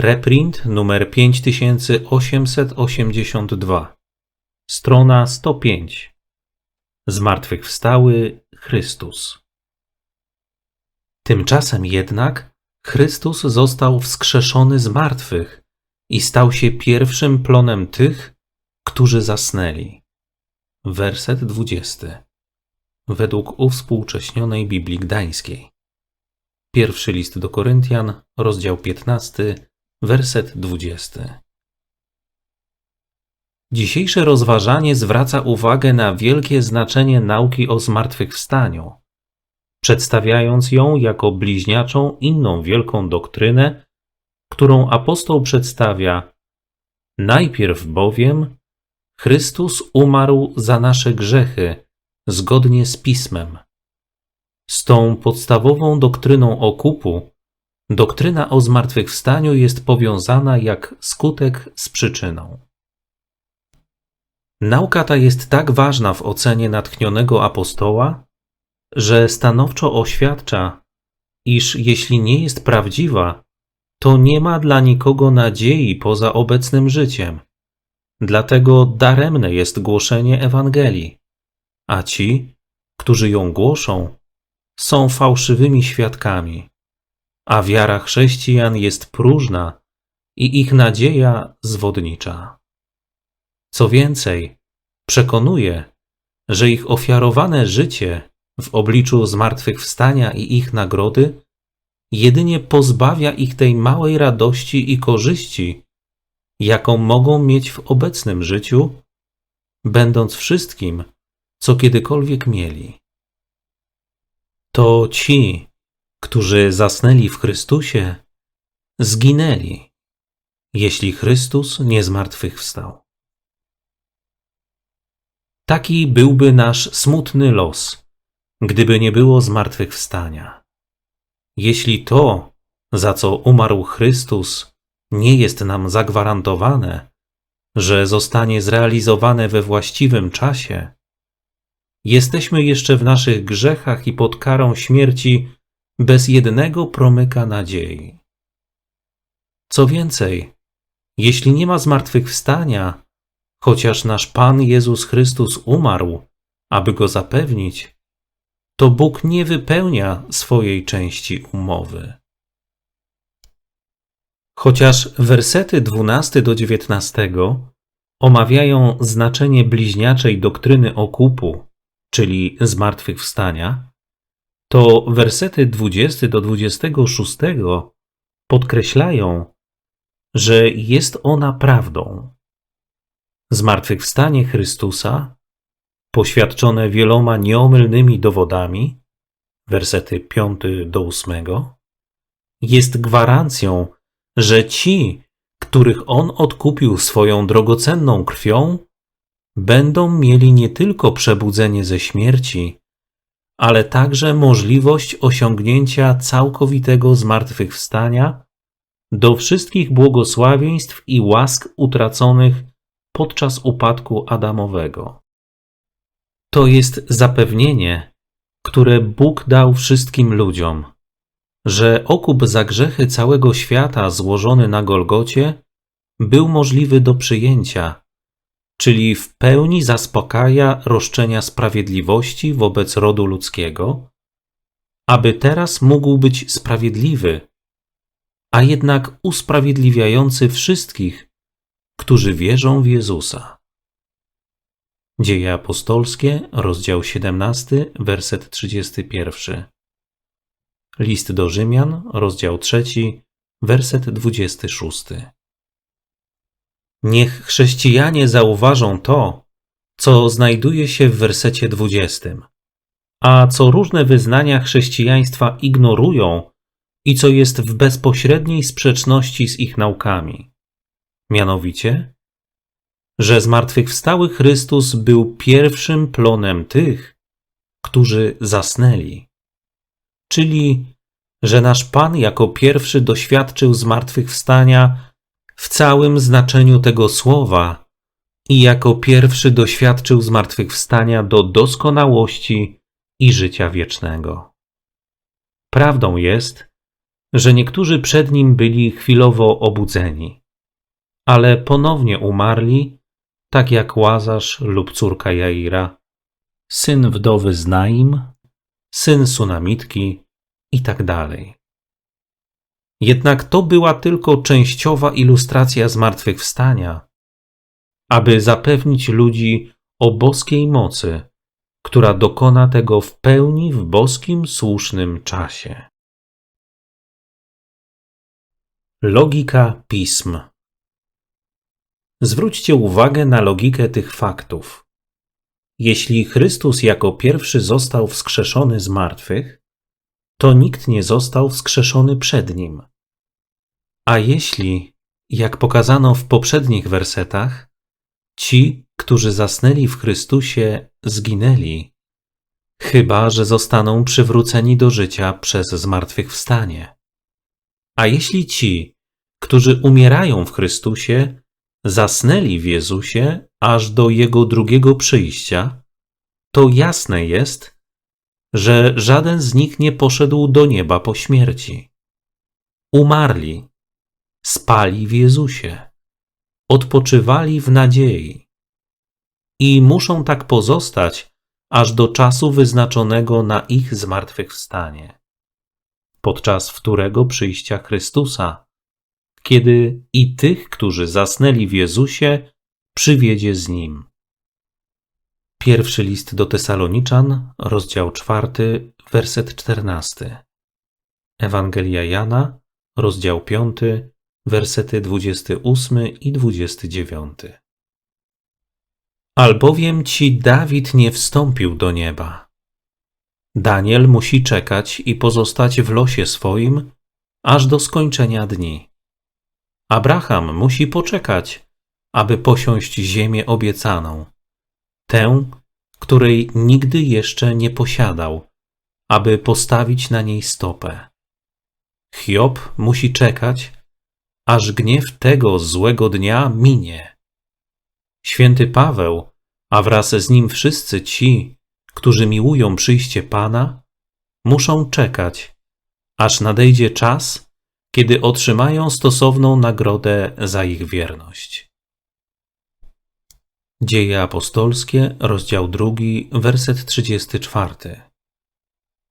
Reprint numer 5882. Strona 105. Zmartwychwstały Chrystus. Tymczasem jednak Chrystus został wskrzeszony z martwych i stał się pierwszym plonem tych, którzy zasnęli. Werset 20. Według uwspółcześnionej Biblii Gdańskiej. Pierwszy list do Koryntian, rozdział 15, werset 20. Dzisiejsze rozważanie zwraca uwagę na wielkie znaczenie nauki o zmartwychwstaniu, przedstawiając ją jako bliźniaczą inną wielką doktrynę, którą apostoł przedstawia. Najpierw bowiem Chrystus umarł za nasze grzechy, zgodnie z Pismem. Z tą podstawową doktryną okupu, doktryna o zmartwychwstaniu jest powiązana jak skutek z przyczyną. Nauka ta jest tak ważna w ocenie natchnionego apostoła, że stanowczo oświadcza, iż jeśli nie jest prawdziwa, to nie ma dla nikogo nadziei poza obecnym życiem. Dlatego daremne jest głoszenie Ewangelii, a ci, którzy ją głoszą, są fałszywymi świadkami, a wiara chrześcijan jest próżna i ich nadzieja zwodnicza. Co więcej, przekonuje, że ich ofiarowane życie w obliczu zmartwychwstania i ich nagrody jedynie pozbawia ich tej małej radości i korzyści, jaką mogą mieć w obecnym życiu, będąc wszystkim, co kiedykolwiek mieli. To ci, którzy zasnęli w Chrystusie, zginęli, jeśli Chrystus nie zmartwychwstał. Taki byłby nasz smutny los, gdyby nie było zmartwychwstania. Jeśli to, za co umarł Chrystus, nie jest nam zagwarantowane, że zostanie zrealizowane we właściwym czasie, jesteśmy jeszcze w naszych grzechach i pod karą śmierci bez jednego promyka nadziei. Co więcej, jeśli nie ma zmartwychwstania, chociaż nasz Pan Jezus Chrystus umarł, aby go zapewnić, to Bóg nie wypełnia swojej części umowy. Chociaż wersety 12 do 19 omawiają znaczenie bliźniaczej doktryny okupu, czyli zmartwychwstania, to wersety 20 do 26 podkreślają, że jest ona prawdą. Zmartwychwstanie Chrystusa, poświadczone wieloma nieomylnymi dowodami, wersety 5 do 8, jest gwarancją, że ci, których On odkupił swoją drogocenną krwią, będą mieli nie tylko przebudzenie ze śmierci, ale także możliwość osiągnięcia całkowitego zmartwychwstania do wszystkich błogosławieństw i łask utraconych podczas upadku Adamowego. To jest zapewnienie, które Bóg dał wszystkim ludziom, że okup za grzechy całego świata złożony na Golgocie był możliwy do przyjęcia, czyli w pełni zaspokaja roszczenia sprawiedliwości wobec rodu ludzkiego, aby teraz mógł być sprawiedliwy, a jednak usprawiedliwiający wszystkich, którzy wierzą w Jezusa. Dzieje apostolskie, rozdział 17, werset 31. List do Rzymian, rozdział 3, werset 26. Niech chrześcijanie zauważą to, co znajduje się w wersecie 20, a co różne wyznania chrześcijaństwa ignorują i co jest w bezpośredniej sprzeczności z ich naukami mianowicie, że zmartwychwstały Chrystus był pierwszym plonem tych, którzy zasnęli. Czyli, że nasz Pan jako pierwszy doświadczył zmartwychwstania w całym znaczeniu tego słowa i jako pierwszy doświadczył zmartwychwstania do doskonałości i życia wiecznego. Prawdą jest, że niektórzy przed nim byli chwilowo obudzeni, ale ponownie umarli, tak jak Łazarz lub córka Jaira, syn wdowy z Naim, syn Sunamitki i tak. Jednak to była tylko częściowa ilustracja zmartwychwstania, aby zapewnić ludzi o boskiej mocy, która dokona tego w pełni w boskim słusznym czasie. Logika pism. Zwróćcie uwagę na logikę tych faktów. Jeśli Chrystus jako pierwszy został wskrzeszony z martwych, to nikt nie został wskrzeszony przed nim. A jeśli, jak pokazano w poprzednich wersetach, ci, którzy zasnęli w Chrystusie, zginęli, chyba że zostaną przywróceni do życia przez zmartwychwstanie. A jeśli ci, którzy umierają w Chrystusie, zasnęli w Jezusie aż do Jego drugiego przyjścia, to jasne jest, że żaden z nich nie poszedł do nieba po śmierci. Umarli, spali w Jezusie, odpoczywali w nadziei i muszą tak pozostać aż do czasu wyznaczonego na ich zmartwychwstanie, podczas wtórego przyjścia Chrystusa, kiedy i tych, którzy zasnęli w Jezusie, przywiedzie z Nim. Pierwszy list do Tesaloniczan, rozdział czwarty, werset czternasty. Ewangelia Jana, rozdział piąty, wersety 28 i 29. Albowiem ci Dawid nie wstąpił do nieba. Daniel musi czekać i pozostać w losie swoim, aż do skończenia dni. Abraham musi poczekać, aby posiąść ziemię obiecaną, tę, której nigdy jeszcze nie posiadał, aby postawić na niej stopę. Hiob musi czekać, aż gniew tego złego dnia minie. Święty Paweł, a wraz z nim wszyscy ci, którzy miłują przyjście Pana, muszą czekać, aż nadejdzie czas, kiedy otrzymają stosowną nagrodę za ich wierność. Dzieje apostolskie, rozdział 2, werset 34.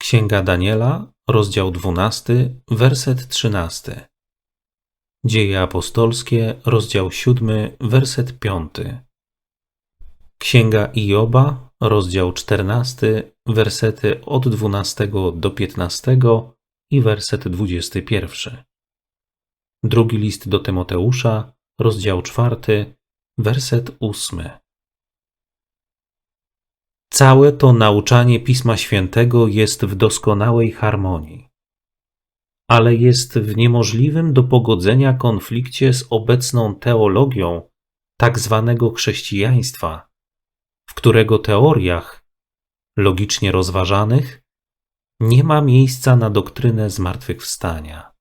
Księga Daniela, rozdział 12, werset 13. Dzieje apostolskie, rozdział 7, werset 5. Księga Ioba, rozdział 14, wersety od 12 do 15 i werset 21. Drugi list do Tymoteusza, rozdział 4, werset 8. Całe to nauczanie Pisma Świętego jest w doskonałej harmonii ale jest w niemożliwym do pogodzenia konflikcie z obecną teologią tak zwanego chrześcijaństwa, w którego teoriach, logicznie rozważanych, nie ma miejsca na doktrynę zmartwychwstania.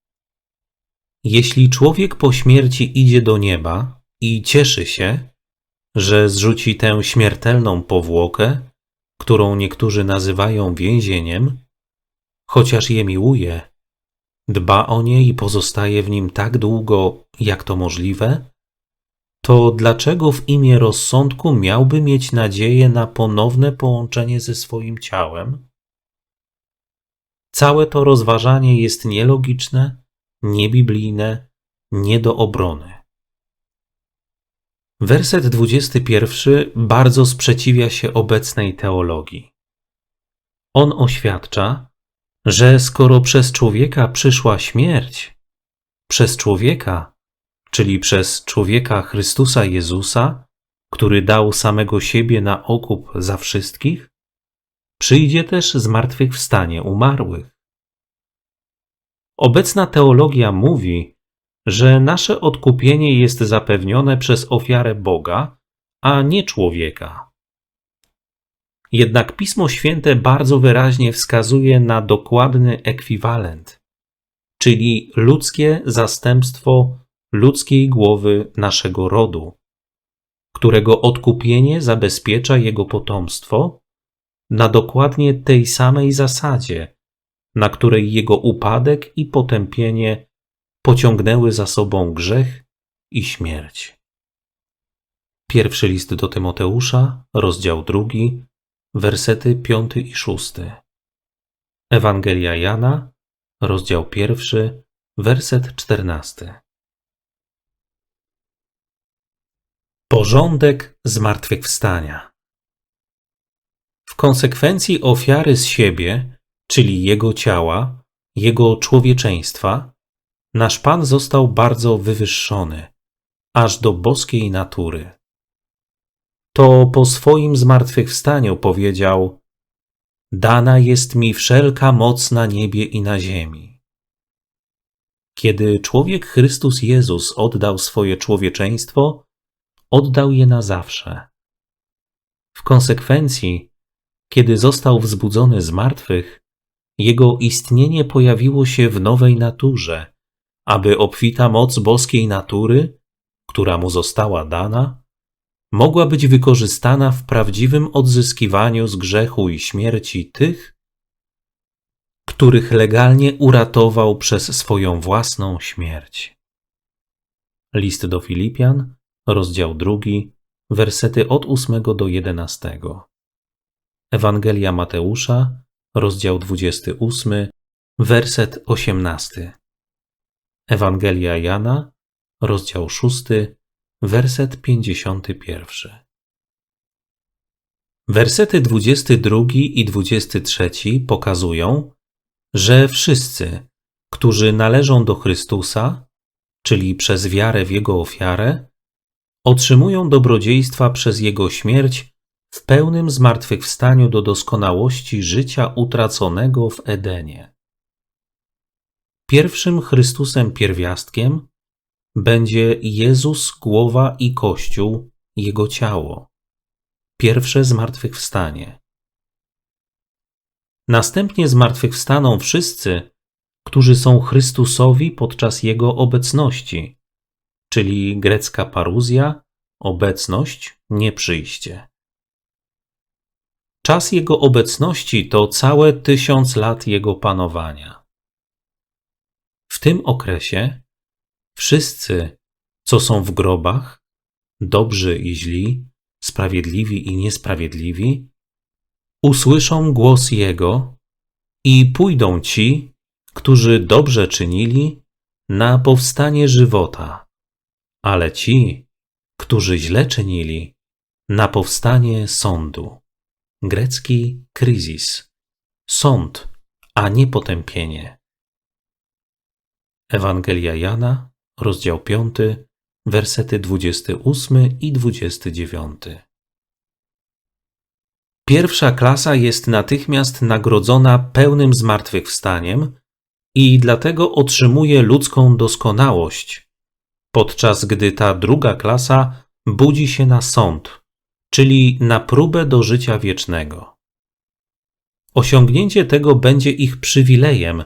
Jeśli człowiek po śmierci idzie do nieba i cieszy się, że zrzuci tę śmiertelną powłokę, którą niektórzy nazywają więzieniem, chociaż je miłuje, dba o nie i pozostaje w nim tak długo, jak to możliwe, to dlaczego w imię rozsądku miałby mieć nadzieję na ponowne połączenie ze swoim ciałem? Całe to rozważanie jest nielogiczne, niebiblijne, nie do obrony. Werset 21 bardzo sprzeciwia się obecnej teologii. On oświadcza, że skoro przez człowieka przyszła śmierć, przez człowieka, czyli przez człowieka Chrystusa Jezusa, który dał samego siebie na okup za wszystkich, przyjdzie też zmartwychwstanie umarłych. Obecna teologia mówi, że nasze odkupienie jest zapewnione przez ofiarę Boga, a nie człowieka. Jednak Pismo Święte bardzo wyraźnie wskazuje na dokładny ekwiwalent, czyli ludzkie zastępstwo ludzkiej głowy naszego rodu, którego odkupienie zabezpiecza jego potomstwo na dokładnie tej samej zasadzie, na której jego upadek i potępienie pociągnęły za sobą grzech i śmierć. Pierwszy list do Tymoteusza, rozdział drugi, wersety piąty i szósty. Ewangelia Jana, rozdział pierwszy, werset czternasty. Porządek zmartwychwstania. W konsekwencji ofiary z siebie, czyli jego ciała, jego człowieczeństwa, nasz Pan został bardzo wywyższony, aż do boskiej natury. To po swoim zmartwychwstaniu powiedział: Dana jest mi wszelka moc na niebie i na ziemi. Kiedy człowiek Chrystus Jezus oddał swoje człowieczeństwo, oddał je na zawsze. W konsekwencji, kiedy został wzbudzony z martwych, jego istnienie pojawiło się w nowej naturze, aby obfita moc boskiej natury, która mu została dana, mogła być wykorzystana w prawdziwym odzyskiwaniu z grzechu i śmierci tych, których legalnie uratował przez swoją własną śmierć. List do Filipian, rozdział drugi, wersety od 8 do 11. Ewangelia Mateusza, rozdział 28, werset 18. Ewangelia Jana, rozdział 6, werset 51. Wersety 22 i 23 pokazują, że wszyscy, którzy należą do Chrystusa, czyli przez wiarę w Jego ofiarę, otrzymują dobrodziejstwa przez Jego śmierć w pełnym zmartwychwstaniu do doskonałości życia utraconego w Edenie. Pierwszym Chrystusem pierwiastkiem będzie Jezus, głowa i Kościół, Jego ciało. Pierwsze zmartwychwstanie. Następnie zmartwychwstaną wszyscy, którzy są Chrystusowi podczas Jego obecności, czyli grecka paruzja, obecność, nie przyjście. Czas Jego obecności to całe tysiąc lat Jego panowania. W tym okresie wszyscy, co są w grobach, dobrzy i źli, sprawiedliwi i niesprawiedliwi, usłyszą głos Jego i pójdą ci, którzy dobrze czynili, na powstanie żywota, ale ci, którzy źle czynili, na powstanie sądu. Grecki kryzys. Sąd, a nie potępienie. Ewangelia Jana, rozdział 5, wersety 28 i 29. Pierwsza klasa jest natychmiast nagrodzona pełnym zmartwychwstaniem i dlatego otrzymuje ludzką doskonałość, podczas gdy ta druga klasa budzi się na sąd, czyli na próbę do życia wiecznego. Osiągnięcie tego będzie ich przywilejem,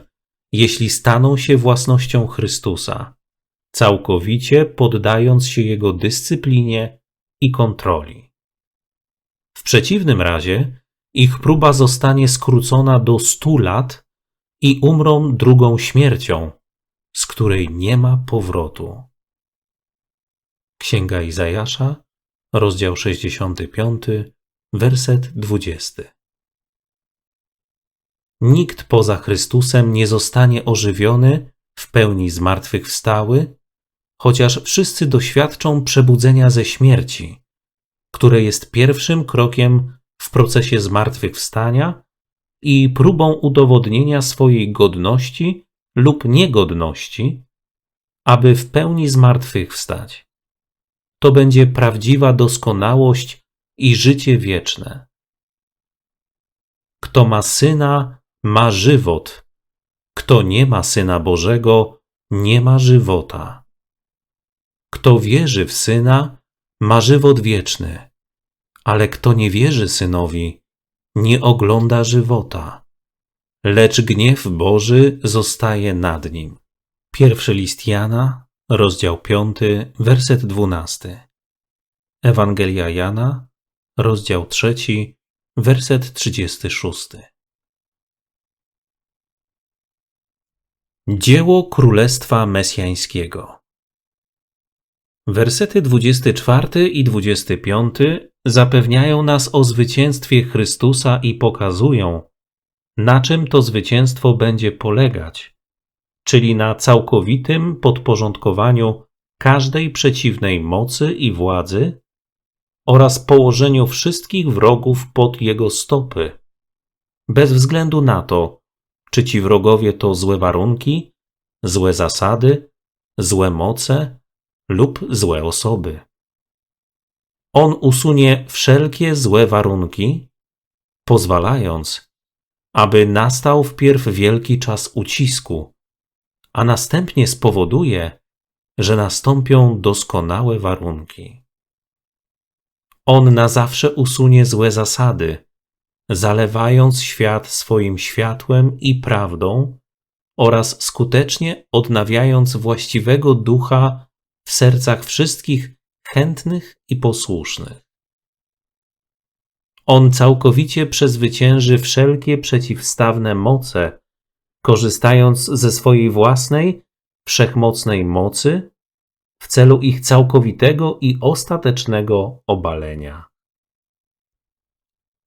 jeśli staną się własnością Chrystusa, całkowicie poddając się Jego dyscyplinie i kontroli. W przeciwnym razie ich próba zostanie skrócona do stu lat i umrą drugą śmiercią, z której nie ma powrotu. Księga Izajasza, rozdział 65, werset 20. Nikt poza Chrystusem nie zostanie ożywiony, w pełni zmartwychwstały, chociaż wszyscy doświadczą przebudzenia ze śmierci, które jest pierwszym krokiem w procesie zmartwychwstania i próbą udowodnienia swojej godności lub niegodności, aby w pełni zmartwychwstać. To będzie prawdziwa doskonałość i życie wieczne. Kto ma syna, ma żywot. Kto nie ma syna Bożego, nie ma żywota. Kto wierzy w syna, ma żywot wieczny, ale kto nie wierzy synowi, nie ogląda żywota, lecz gniew Boży zostaje nad nim. Pierwszy list Jana, rozdział 5, werset 12. Ewangelia Jana, rozdział 3, werset 36. Dzieło Królestwa Mesjańskiego. Wersety 24 i 25 zapewniają nas o zwycięstwie Chrystusa i pokazują, na czym to zwycięstwo będzie polegać, czyli na całkowitym podporządkowaniu każdej przeciwnej mocy i władzy oraz położeniu wszystkich wrogów pod jego stopy, bez względu na to, czy ci wrogowie to złe warunki, złe zasady, złe moce lub złe osoby. On usunie wszelkie złe warunki, pozwalając, aby nastał wpierw wielki czas ucisku, a następnie spowoduje, że nastąpią doskonałe warunki. On na zawsze usunie złe zasady, zalewając świat swoim światłem i prawdą oraz skutecznie odnawiając właściwego ducha w sercach wszystkich chętnych i posłusznych. On całkowicie przezwycięży wszelkie przeciwstawne moce, korzystając ze swojej własnej, wszechmocnej mocy w celu ich całkowitego i ostatecznego obalenia.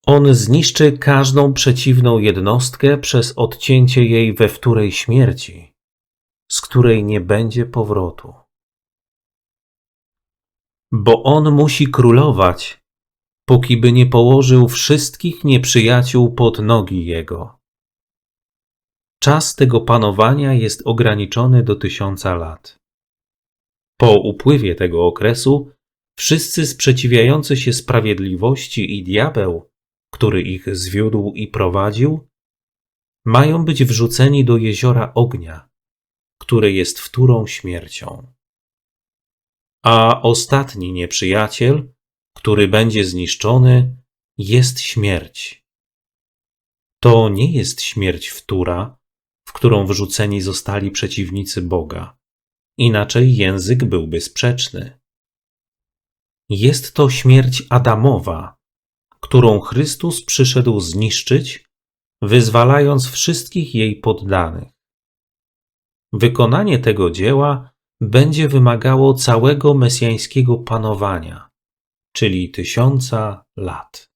On zniszczy każdą przeciwną jednostkę przez odcięcie jej we wtórej śmierci, z której nie będzie powrotu. Bo on musi królować, póki by nie położył wszystkich nieprzyjaciół pod nogi jego. Czas tego panowania jest ograniczony do tysiąca lat. Po upływie tego okresu wszyscy sprzeciwiający się sprawiedliwości i diabeł który ich zwiódł i prowadził, mają być wrzuceni do jeziora ognia, które jest wtórą śmiercią. A ostatni nieprzyjaciel, który będzie zniszczony, jest śmierć. To nie jest śmierć wtóra, w którą wrzuceni zostali przeciwnicy Boga. Inaczej język byłby sprzeczny. Jest to śmierć Adamowa, którą Chrystus przyszedł zniszczyć, wyzwalając wszystkich jej poddanych. Wykonanie tego dzieła będzie wymagało całego mesjańskiego panowania, czyli tysiąca lat.